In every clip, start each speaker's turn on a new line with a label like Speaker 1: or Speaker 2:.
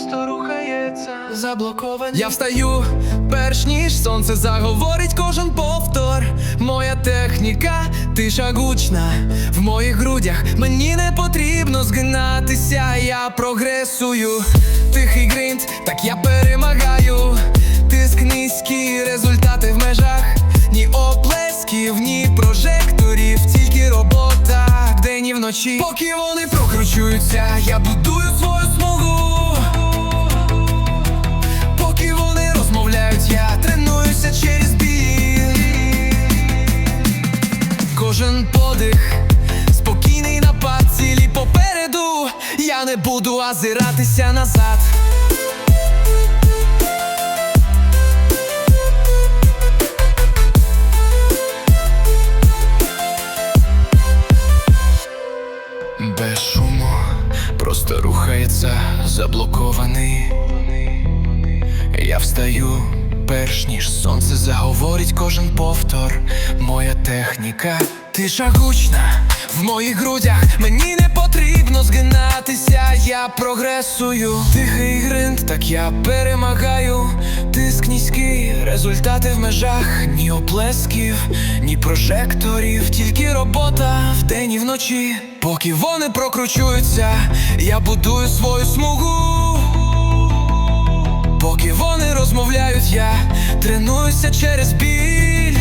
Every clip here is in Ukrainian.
Speaker 1: просто рухається, заблокований.
Speaker 2: Я встаю, перш ніж сонце заговорить кожен повтор. Моя техніка, тиша гучна в моїх грудях. Мені не потрібно згинатися, я прогресую. Тихий гринт, так я перемагаю. Тиск низький, результати в межах. Ні оплесків, ні прожекторів, тільки робота вдень і вночі. Поки вони прокручуються, я будую Кожен подих, спокійний напад, цілі попереду. Я не буду озиратися назад. Без шуму, просто рухається заблокований. Я встаю, перш ніж сонце заговорить кожен повтор. Моя техніка, тиша гучна в моїх грудях. Мені не потрібно згинатися, я прогресую. Тихий гринд, так я перемагаю. Тиск низький, результати в межах, ні оплесків, ні прожекторів, тільки робота вдень і вночі. Поки вони прокручуються, я будую свою смугу. Поки вони розмовляють, я тренуюся через біль.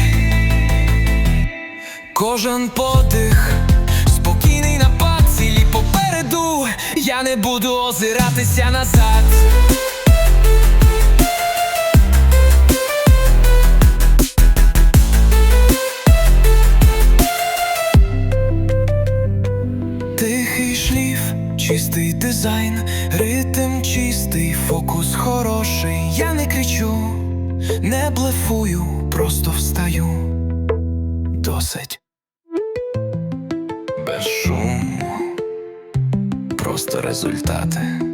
Speaker 2: Кожен подих, спокійний напад, цілі попереду. Я не буду озиратися назад. Тихий шліф, чистий дизайн, ритм чистий, фокус хороший. Я не кричу, не блефую, просто встаю. Досить. Без шуму, просто результати.